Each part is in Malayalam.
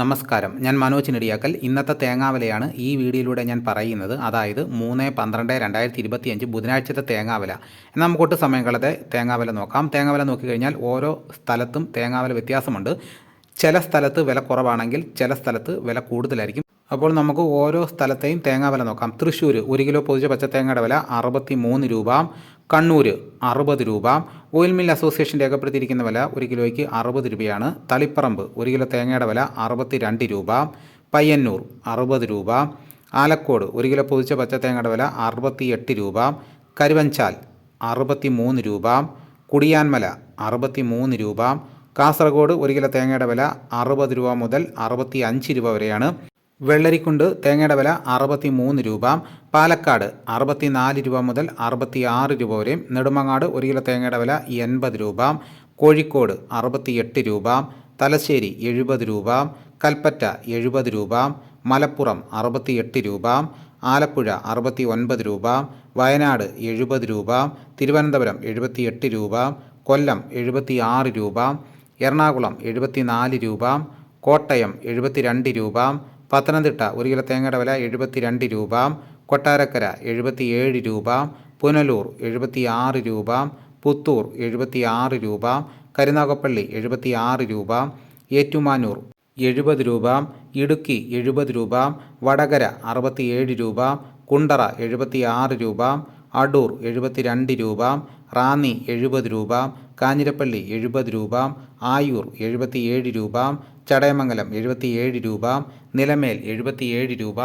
നമസ്കാരം. ഞാൻ മനോജ് നെടിയാക്കൽ. ഇന്നത്തെ തേങ്ങാവിലയാണ് ഈ വീഡിയോയിലൂടെ ഞാൻ പറയുന്നത്. അതായത് മൂന്ന് പന്ത്രണ്ട് രണ്ടായിരത്തി ഇരുപത്തി അഞ്ച് ബുധനാഴ്ചത്തെ തേങ്ങാവില. എന്നാൽ നമുക്കൊട്ട് സമയം കളത്തെ തേങ്ങാവില നോക്കാം. തേങ്ങാവില നോക്കിക്കഴിഞ്ഞാൽ ഓരോ സ്ഥലത്തും തേങ്ങാവില വ്യത്യാസമുണ്ട്. ചില സ്ഥലത്ത് വില കുറവാണെങ്കിൽ ചില സ്ഥലത്ത് വില കൂടുതലായിരിക്കും. അപ്പോൾ നമുക്ക് ഓരോ സ്ഥലത്തെയും തേങ്ങാവില നോക്കാം. തൃശ്ശൂർ ഒരു കിലോ പൊതിച്ച പച്ചത്തേങ്ങയുടെ വില അറുപത്തി മൂന്ന് രൂപ. കണ്ണൂർ അറുപത് രൂപ. ഓയിൽ മിൽ അസോസിയേഷൻ രേഖപ്പെടുത്തിയിരിക്കുന്ന വില ഒരു കിലോയ്ക്ക് അറുപത് രൂപയാണ്. തളിപ്പറമ്പ് ഒരു കിലോ തേങ്ങയുടെ വില അറുപത്തി രണ്ട് രൂപ. പയ്യന്നൂർ അറുപത് രൂപ. ആലക്കോട് ഒരു കിലോ പൊതിച്ച പച്ചത്തേങ്ങയുടെ വില അറുപത്തി എട്ട് രൂപ. കരുവഞ്ചാൽ അറുപത്തി മൂന്ന് രൂപ. കുടിയാൻമല അറുപത്തി മൂന്ന് രൂപ. കാസർഗോഡ് ഒരു കിലോ തേങ്ങയുടെ വില അറുപത് രൂപ മുതൽ അറുപത്തി അഞ്ച് രൂപ വരെയാണ്. വെള്ളരിക്കുണ്ട് തേങ്ങയുടെ വില അറുപത്തി മൂന്ന് രൂപ പാലക്കാട് അറുപത്തി നാല് രൂപ മുതൽ അറുപത്തി ആറ് രൂപ വരെയും നെടുമങ്ങാട് ഒരു കിലോ തേങ്ങയുടെ വില എൺപത് രൂപ കോഴിക്കോട് അറുപത്തി എട്ട് രൂപ തലശ്ശേരി എഴുപത് രൂപ കൽപ്പറ്റ എഴുപത് രൂപ മലപ്പുറം അറുപത്തി എട്ട് രൂപ ആലപ്പുഴ അറുപത്തി ഒൻപത് രൂപ വയനാട് എഴുപത് രൂപ തിരുവനന്തപുരം എഴുപത്തി എട്ട് രൂപ കൊല്ലം എഴുപത്തി ആറ് രൂപ എറണാകുളം എഴുപത്തി നാല് രൂപ കോട്ടയം എഴുപത്തി രണ്ട് രൂപ പത്തനംതിട്ട ഒരു കിലോ തേങ്ങയുടെ വില എഴുപത്തി രണ്ട് രൂപ കൊട്ടാരക്കര എഴുപത്തി ഏഴ് രൂപ പുനലൂർ എഴുപത്തി ആറ് രൂപ പുത്തൂർ എഴുപത്തി ആറ് രൂപ കരുനാഗപ്പള്ളി എഴുപത്തി ആറ് രൂപ ഏറ്റുമാനൂർ എഴുപത് രൂപ ഇടുക്കി എഴുപത് രൂപ വടകര അറുപത്തിയേഴ് രൂപ കുണ്ടറ എഴുപത്തി ആറ് രൂപ അടൂർ എഴുപത്തി രണ്ട് രൂപ റാന്നി എഴുപത് രൂപ കാഞ്ഞിരപ്പള്ളി എഴുപത് രൂപ ആയൂർ എഴുപത്തിയേഴ് രൂപ ചടയമംഗലം എഴുപത്തിയേഴ് രൂപ നിലമേൽ എഴുപത്തിയേഴ് രൂപ.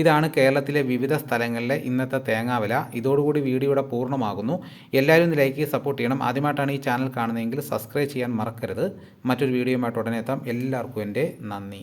ഇതാണ് കേരളത്തിലെ വിവിധ സ്ഥലങ്ങളിലെ ഇന്നത്തെ തേങ്ങാവില ഇതോടുകൂടി വീഡിയോയുടെ പൂർണമാകുന്നു. എല്ലാവരും ലൈക്ക് സപ്പോർട്ട് ചെയ്യണം. ആദ്യമായിട്ടാണ് ഈ ചാനൽ കാണുന്നതെങ്കിൽ സബ്സ്ക്രൈബ് ചെയ്യാൻ മറക്കരുത്. മറ്റൊരു വീഡിയോയുമായിട്ട് ഉടനെ എത്താം. എല്ലാവർക്കും എന്റെ നന്ദി.